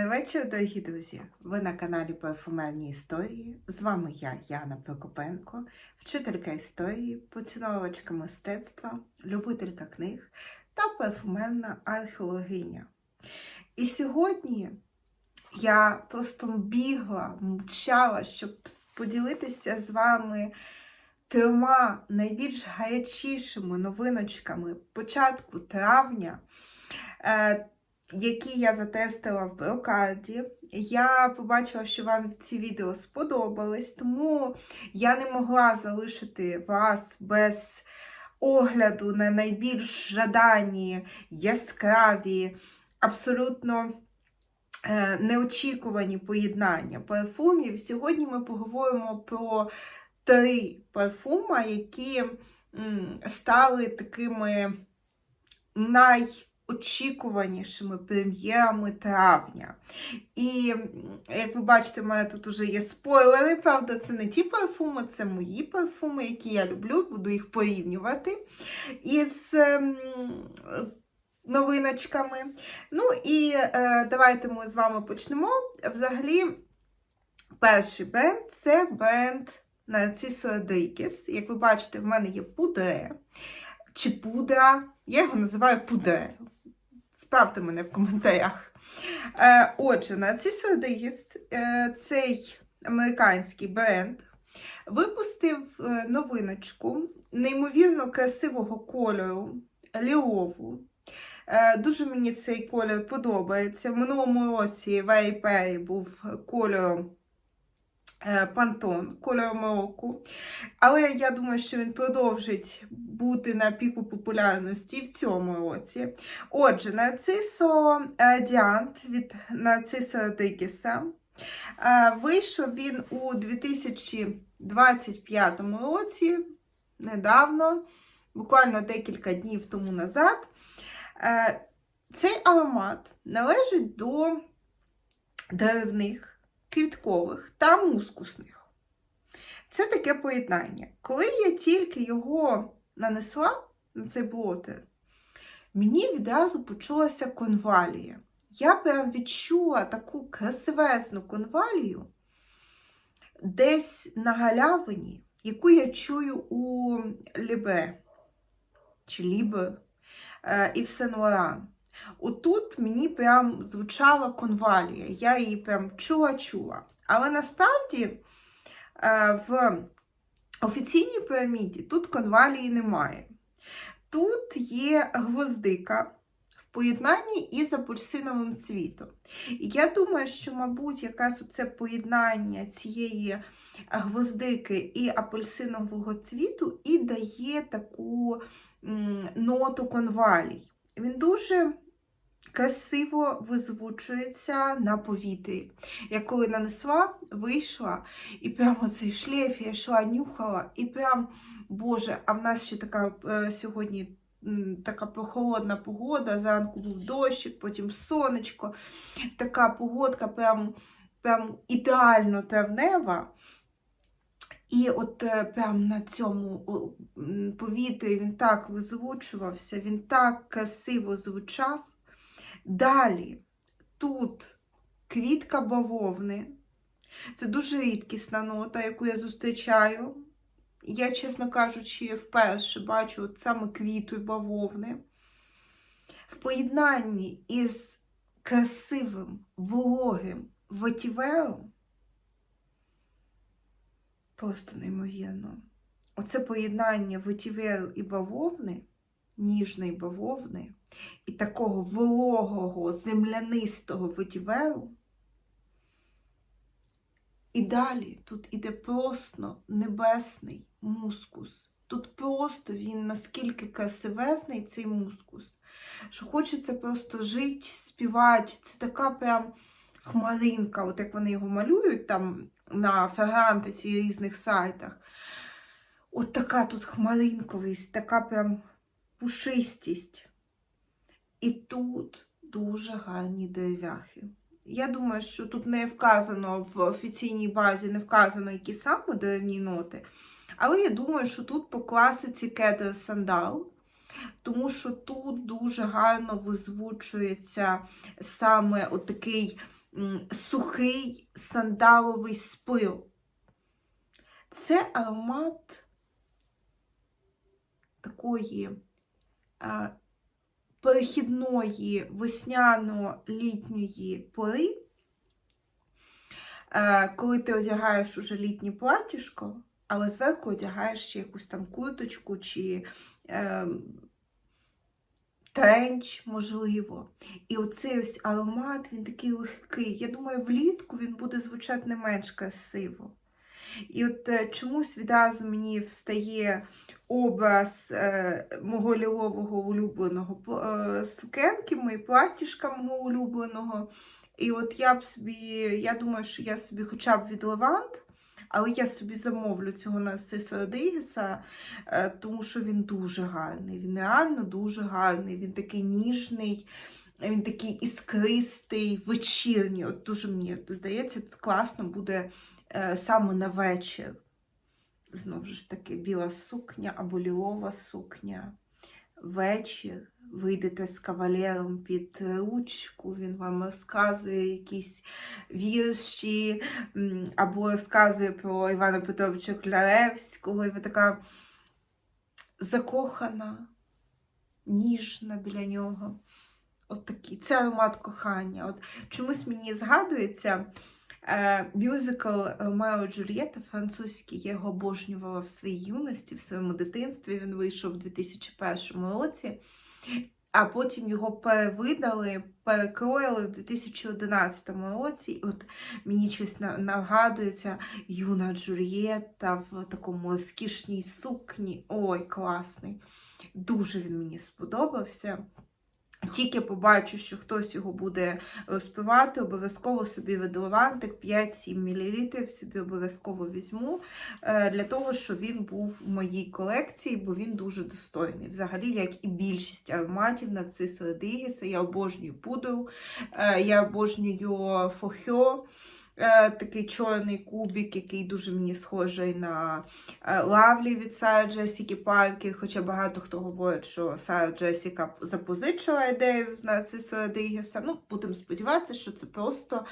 Добрий вечір, дорогі друзі! Ви на каналі Парфумерні історії. З вами я, Яна Прокопенко, вчителька історії, поціновувачка мистецтва, любителька книг та парфумерна археологиня. І сьогодні я просто бігла, мчала, щоб поділитися з вами трьома найбільш гарячішими новиночками початку травня. Які я затестила в брокарді. Я побачила, що вам ці відео сподобались, тому я не могла залишити вас без огляду на найбільш жадані, яскраві, абсолютно е, неочікувані поєднання парфумів. Сьогодні ми поговоримо про три парфума, які стали такими най очікуванішими прем'єрами травня. І, як ви бачите, в мене тут вже є спойлери, правда, це не ті парфуми, це мої парфуми, які я люблю, буду їх порівнювати із ем, новиночками. Ну і е, давайте ми з вами почнемо. Взагалі, перший бренд це бренд Narciso Rodriguez. Як ви бачите, в мене є пудре чи пудра. Я його називаю пудре. Справте мене в коментарях. Е, Отже, Narciso Rodriguez, е, цей американський бренд, випустив е, новиночку неймовірно красивого кольору лілову. Е, Дуже мені цей кольор подобається. В минулому році Very Perry був кольором Пантон кольором року. Але я думаю, що він продовжить бути на піку популярності в цьому році. Отже, Нарцисо Діант від Нарцисо Родрігеса. Вийшов він у 2025 році, недавно, буквально декілька днів тому назад. Цей аромат належить до деревних квіткових та мускусних. Це таке поєднання. Коли я тільки його нанесла на цей блотер, мені відразу почулася конвалія. Я прям відчула таку красивесну конвалію десь на галявині, яку я чую у Лібе чи Лібе і в Сен-Лоран. Отут мені прям звучала конвалія, я її прям чула-чула. Але насправді е, в офіційній піраміді тут конвалії немає. Тут є гвоздика в поєднанні із апельсиновим цвітом. І я думаю, що, мабуть, якраз оце поєднання цієї гвоздики і апельсинового цвіту і дає таку ноту конвалій. Він дуже красиво визвучується на повітрі. Я коли нанесла, вийшла, і прямо цей шлейф я йшла, нюхала, і прям, Боже, а в нас ще така е, сьогодні. Така прохолодна погода, зранку був дощик, потім сонечко. Така погодка прям прям ідеально травнева. І от е, прям на цьому повітрі він так визвучувався, він так красиво звучав. Далі тут квітка бавовни. Це дуже рідкісна нота, яку я зустрічаю. Я, чесно кажучи, вперше бачу от саме квіту і бавовни. В поєднанні із красивим, вологим ветівером. Просто неймовірно. Оце поєднання ветіверу і бавовни ніжної бавовни і такого вологого, землянистого ветіверу. І далі тут іде просто небесний мускус. Тут просто він наскільки красивезний цей мускус, що хочеться просто жити, співати. Це така прям хмаринка, от як вони його малюють там на фрагрантиці різних сайтах. От така тут хмаринковість, така прям пушистість. І тут дуже гарні дерев'яхи. Я думаю, що тут не вказано в офіційній базі, не вказано, які саме деревні ноти. Але я думаю, що тут по класиці кедр сандал, тому що тут дуже гарно визвучується саме отакий сухий сандаловий спил. Це аромат такої е, перехідної весняно-літньої пори, е, коли ти одягаєш уже літнє платіжко, але зверху одягаєш ще якусь там курточку чи е, тренч, можливо. І оцей ось аромат, він такий легкий. Я думаю, влітку він буде звучати не менш красиво. І от е, чомусь відразу мені встає образ е, мого лілового улюбленого е, сукенки, мої платтішка мого улюбленого. І от я б собі, я думаю, що я собі хоча б від Левант, але я собі замовлю цього Нарциса Родрігеса, тому що він дуже гарний. Він реально дуже гарний. Він такий ніжний, він такий іскристий, вечірній. От дуже мені здається, класно буде саме на вечір. Знову ж таки, біла сукня або лілова сукня. Вечір. Вийдете з кавалером під ручку, він вам розказує якісь вірші, або розказує про Івана Петровича Кляревського, і ви така закохана, ніжна біля нього. От такий. Це аромат кохання. От чомусь мені згадується е, мюзикл Ромео Джульєта французький. Я його обожнювала в своїй юності, в своєму дитинстві. Він вийшов у 2001 році, а потім його перевидали, перекроїли в 2011 році. От мені щось нагадується юна Джульєта в такому розкішній сукні. Ой, класний. Дуже він мені сподобався. Тільки побачу, що хтось його буде розпивати, обов'язково собі видовантик 5-7 мл собі обов'язково візьму е, для того, щоб він був в моїй колекції, бо він дуже достойний. Взагалі, як і більшість ароматів на Цисо Дигіса, я обожнюю пудру, е, я обожнюю фохьо. Е, Такий чорний кубик, який дуже мені схожий на е, Лавлі від Сара Джесіки Паркер, хоча багато хто говорить, що Сара Джесіка запозичила ідею в Нарцису Родрігеса. Ну, будемо сподіватися, що це просто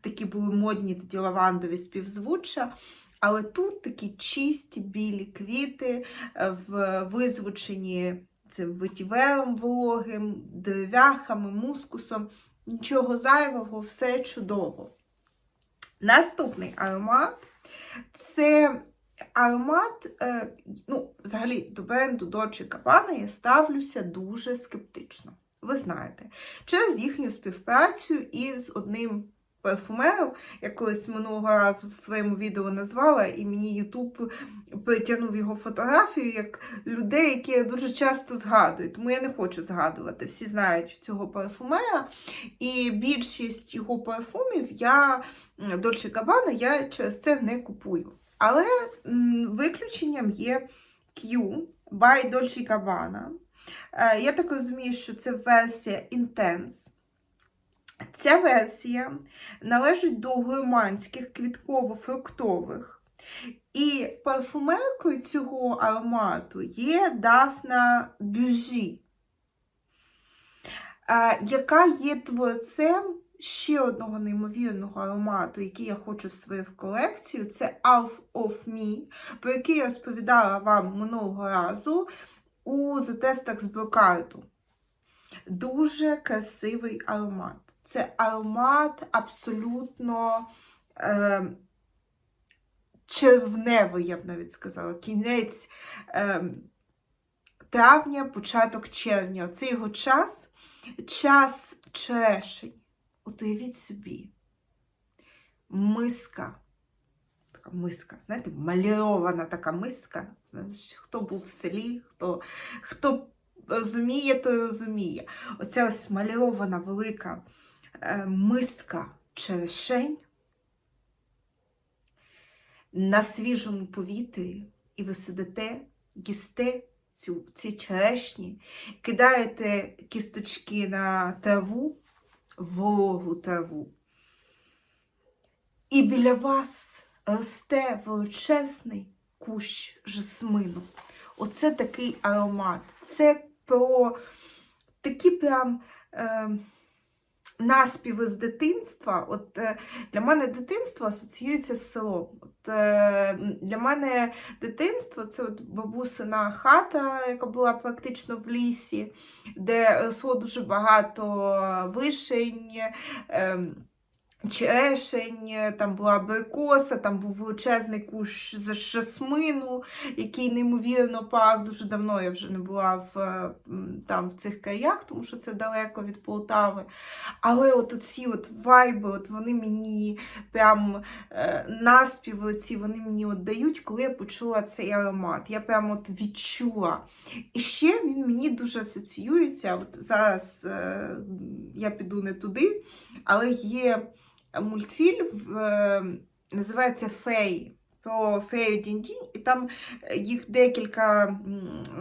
такі були модні тоді лавандові співзвуччя. Але тут такі чисті білі квіти е, в визвученні цим витівером вологим, дерев'яхами, мускусом. Нічого зайвого, все чудово. Наступний аромат це аромат, е, ну, взагалі, до бренду Dolce Gabbana я ставлюся дуже скептично. Ви знаєте, через їхню співпрацю із одним парфумером, я колись минулого разу в своєму відео назвала, і мені Ютуб притягнув його фотографію як людей, які я дуже часто згадую. Тому я не хочу згадувати. Всі знають цього парфумера, і більшість його парфумів я Dolce Gabbana я через це не купую. Але виключенням є Q by Dolce Gabbana. Е, Я так розумію, що це версія Intense. Ця версія належить до гурманських квітково-фруктових. І парфумеркою цього аромату є Дафна Бюжі, е, яка є творцем ще одного неймовірного аромату, який я хочу в свою колекцію. Це Half of Me, про який я розповідала вам минулого разу у затестах з брокарту. Дуже красивий аромат. Це аромат абсолютно е, червневий, я б навіть сказала. Кінець е, травня, початок червня. Оце його час, час черешень. Уявіть собі, миска. Така миска, знаєте, мальована така миска. Знаєш, хто був в селі, хто, хто розуміє, той розуміє. Оця ось мальована велика миска черешень на свіжому повітрі, і ви сидите, їсте цю, ці черешні, кидаєте кісточки на траву, вологу траву. І біля вас росте величезний кущ жасмину. Оце такий аромат. Це про такі прям е, наспіви з дитинства. От е, для мене дитинство асоціюється з селом. От, е, для мене дитинство це от бабусина хата, яка була практично в лісі, де росло дуже багато вишень. Черешень, там була абрикоса, там був величезний кущ з жасмину, який неймовірно пах. Дуже давно я вже не була в, е, там, в цих краях, тому що це далеко від Полтави. Але от оці от вайби, от вони мені прям е, наспіви ці вони мені от дають, коли я почула цей аромат. Я прям от відчула. І ще він мені дуже асоціюється. От зараз е, я піду не туди, але є мультфільм, е, називається Фей. Про фею Дінь-Дінь, і там е, їх декілька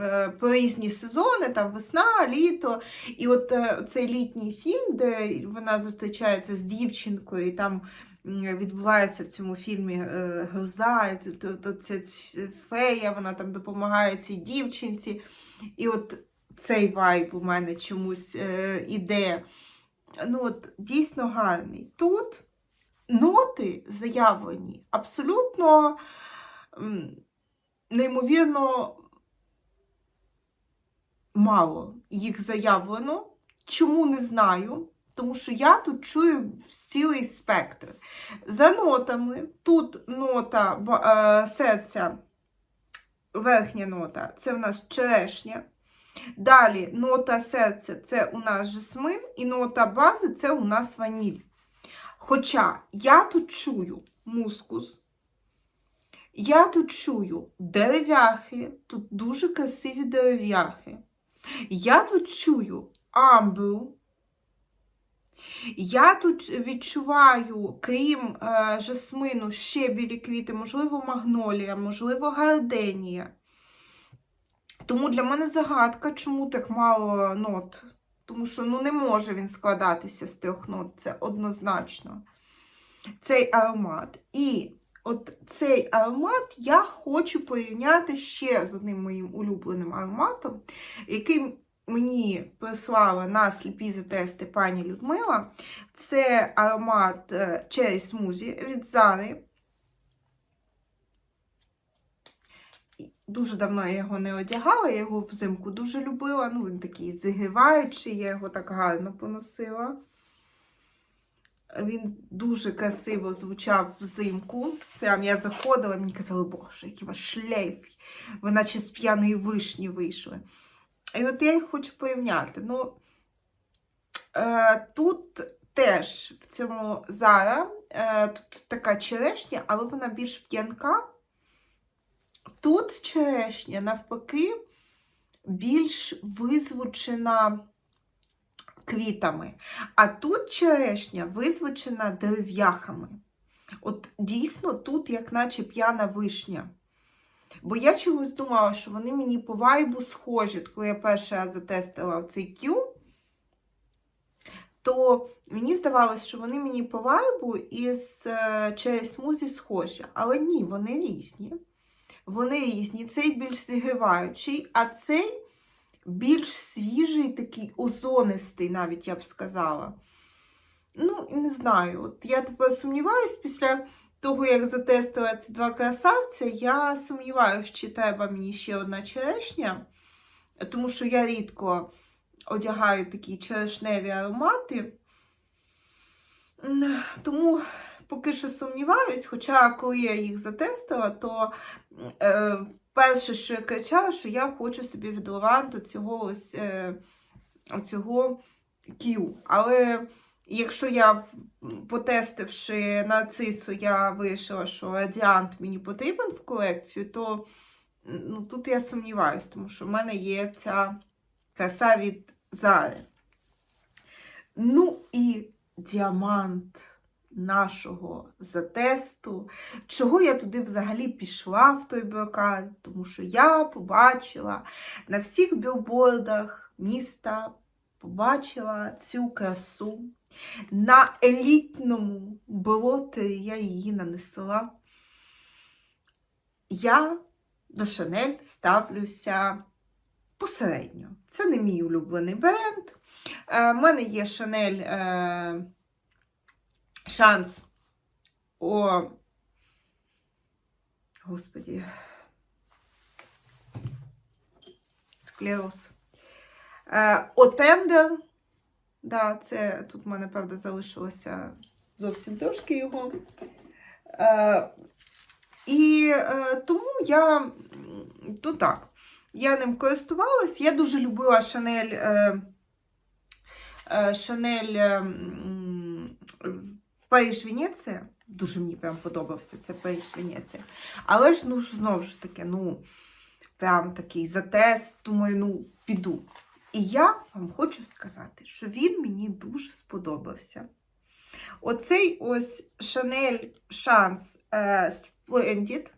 е, по різні сезони, там весна, літо. І от е, цей літній фільм, де вона зустрічається з дівчинкою, і там відбувається в цьому фільмі гроза, ця фея, вона там допомагає цій дівчинці. І от цей вайб у мене чомусь іде. Ну, от, дійсно гарний. Тут ноти заявлені абсолютно неймовірно мало їх заявлено. Чому не знаю? Тому що я тут чую цілий спектр. За нотами, тут нота е, серця, верхня нота це в нас черешня. Далі нота серця це у нас жасмин, і нота бази це у нас ваніль. Хоча я тут чую мускус, я тут чую дерев'яхи, тут дуже красиві дерев'яхи. Я тут чую амбру. Я тут відчуваю, крім е, жасмину, ще білі квіти, можливо, магнолія, можливо, гарденія. Тому для мене загадка, чому так мало нот. Тому що ну, не може він складатися з трьох нот, це однозначно. Цей аромат. І от цей аромат я хочу порівняти ще з одним моїм улюбленим ароматом, який мені прислала на сліпі затести пані Людмила. Це аромат е, Cherry Smoothie від Зари. Дуже давно я його не одягала, я його взимку дуже любила. Ну, він такий зігріваючий, я його так гарно поносила. Він дуже красиво звучав взимку. Прям я заходила, мені казали, боже, який ваш шлейф. Ви наче з п'яної вишні вийшли. І от я їх хочу порівняти. Ну, е, тут теж в цьому Зара е, тут така черешня, але вона більш п'янка. Тут черешня, навпаки, більш визвучена квітами. А тут черешня визвучена дерев'яхами. От дійсно тут, як наче п'яна вишня. Бо я чогось думала, що вони мені по вайбу схожі. Коли я перший раз затестила цей Q, то мені здавалося, що вони мені по вайбу із е, через смузі схожі. Але ні, вони різні. Вони різні. Цей більш зігріваючий, а цей більш свіжий, такий озонистий, навіть я б сказала. Ну, і не знаю. От я тепер сумніваюсь, після того, як затестила ці два красавця, я сумніваюся, чи треба мені ще одна черешня, тому що я рідко одягаю такі черешневі аромати. Тому поки що сумніваюсь, хоча коли я їх затестила, то е, перше, що я кричала, що я хочу собі від Лаванту цього ось е, оцього Q. Але якщо я, потестивши нарцису, я вирішила, що радіант мені потрібен в колекцію, то ну, тут я сумніваюсь, тому що в мене є ця краса від Зари. Ну і діамант нашого затесту. Чого я туди взагалі пішла в той брокат? Тому що я побачила на всіх білбордах міста, побачила цю красу. На елітному болотері я її нанесла. Я до Шанель ставлюся посередньо. Це не мій улюблений бренд. У мене є Шанель е, Шанс. О, Господі. Склероз. Е, Отендер. Да, це тут в мене, правда, залишилося зовсім трошки його. Е, і е, тому я то так, я ним користувалась. Я дуже любила Шанель. Шанель Париж Венеція. Дуже мені прям подобався це Париж Венеція. Але ж ну знову ж таки, ну, прям такий затест, думаю, ну, піду. І я вам хочу сказати, що він мені дуже сподобався. Оцей ось Chance е, Splendid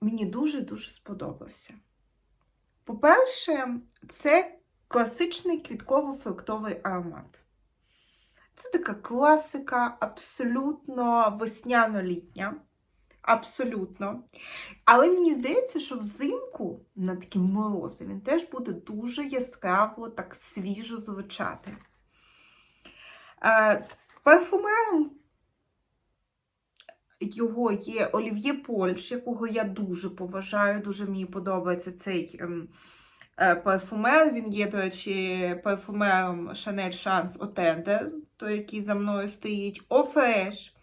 мені дуже-дуже сподобався. По-перше, це класичний квітково-фруктовий аромат. Це така класика, абсолютно весняно-літня. Абсолютно. Але мені здається, що взимку на такі морози він теж буде дуже яскраво, так свіжо звучати. Е, Парфумером його є Олів'є Польш, якого я дуже поважаю, дуже мені подобається цей ем, е, парфумер. Він є, до речі, парфумером Chanel Chance Otender, той, який за мною стоїть. Офреш.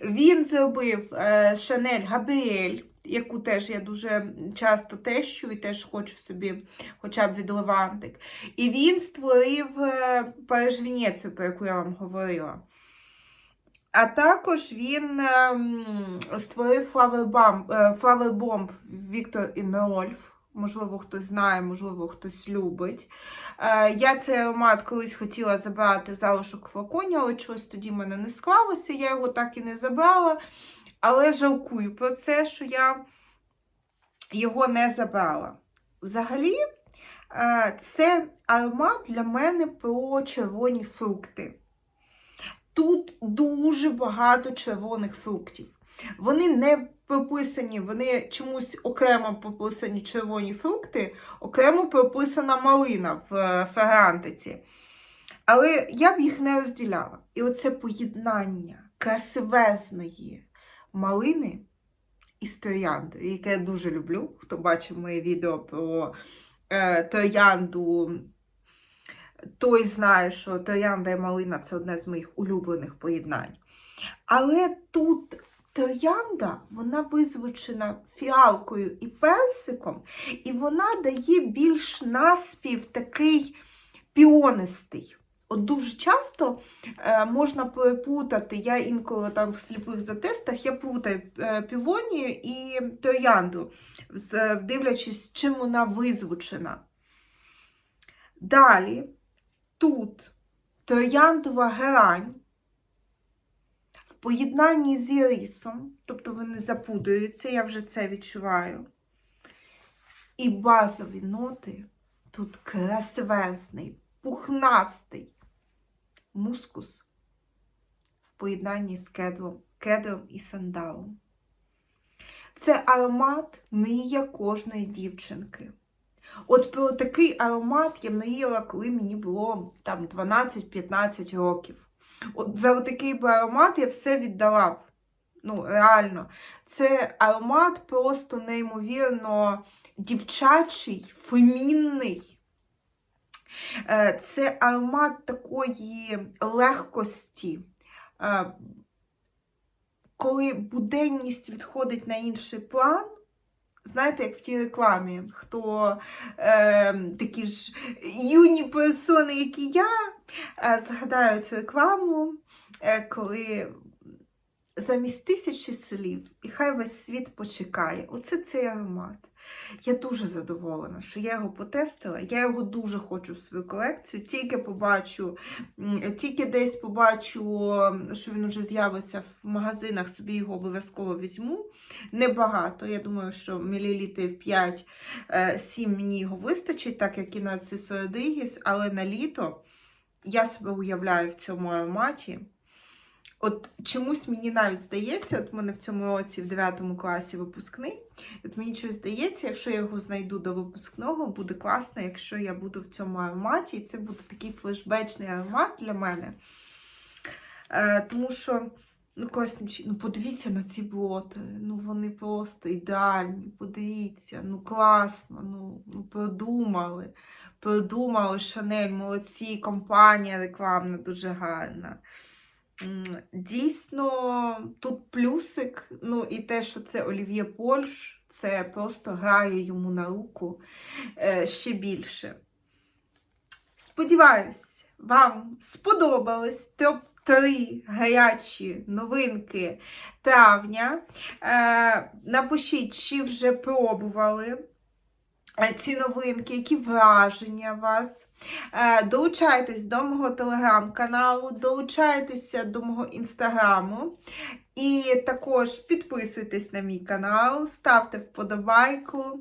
Він зробив е, Шанель Габріель, яку теж я дуже часто тещу і теж хочу собі хоча б від Левантик. І він створив е, Париж Венецію, про яку я вам говорила. А також він ем, створив е, Flower Віктор Інрольф. Можливо, хтось знає, можливо, хтось любить. Е, Я цей аромат колись хотіла забрати залишок флаконі, але чогось тоді в мене не склалося, я його так і не забрала. Але жалкую про це, що я його не забрала. Взагалі, е, це аромат для мене про червоні фрукти. Тут дуже багато червоних фруктів. Вони не прописані, вони чомусь окремо прописані червоні фрукти, окремо прописана малина в е, фрагрантиці. Але я б їх не розділяла. І оце поєднання красивезної малини із трояндою, яке я дуже люблю. Хто бачив моє відео про е, троянду, той знає, що троянда і малина це одне з моїх улюблених поєднань. Але тут троянда, вона визвучена фіалкою і персиком, і вона дає більш наспів такий піонистий. От дуже часто е, можна перепутати, я інколи там в сліпих затестах я плутаю е, півонію і троянду, дивлячись, чим вона визвучена. Далі тут трояндова герань поєднанні з ірисом, тобто вони запудуються, я вже це відчуваю. І базові ноти тут красивезний, пухнастий мускус в поєднанні з кедром, кедром і сандалом. Це аромат мрія кожної дівчинки. От про такий аромат я мріяла, коли мені було там 12-15 років. От за такий би аромат я все віддала б. Ну, реально. Це аромат просто неймовірно дівчачий, фемінний. Е, Це аромат такої легкості, е, коли буденність відходить на інший план. Знаєте, як в тій рекламі, хто е, такі ж юні персони, як і я, е, згадають рекламу, е, коли замість тисячі слів, і хай весь світ почекає. Оце цей аромат. Я дуже задоволена, що я його потестила. Я його дуже хочу в свою колекцію. Тільки побачу, тільки десь побачу, що він уже з'явиться в магазинах, собі його обов'язково візьму. Небагато. Я думаю, що мілілітрів 5-7 мені його вистачить, так як і на Цисо але на літо я себе уявляю в цьому ароматі. От чомусь мені навіть здається, от в мене в цьому році в 9 класі випускний. От мені щось здається, якщо я його знайду до випускного, буде класно, якщо я буду в цьому ароматі, і це буде такий флешбечний аромат для мене. Е, тому що, ну, класно, ну подивіться на ці блоти. Ну вони просто ідеальні. Подивіться, ну класно, ну, ну продумали. Продумали Шанель, молодці, компанія рекламна дуже гарна. Дійсно, тут плюсик, ну і те, що це Олів'є Польш, це просто грає йому на руку е, ще більше. Сподіваюсь, вам сподобались топ-3 гарячі новинки травня. Е, напишіть, чи вже пробували ці новинки, які враження вас. Е, Долучайтесь до мого телеграм-каналу, долучайтеся до мого інстаграму. І також підписуйтесь на мій канал, ставте вподобайку.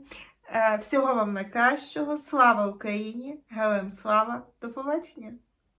Е, Всього вам найкращого. Слава Україні! Героям слава! До побачення!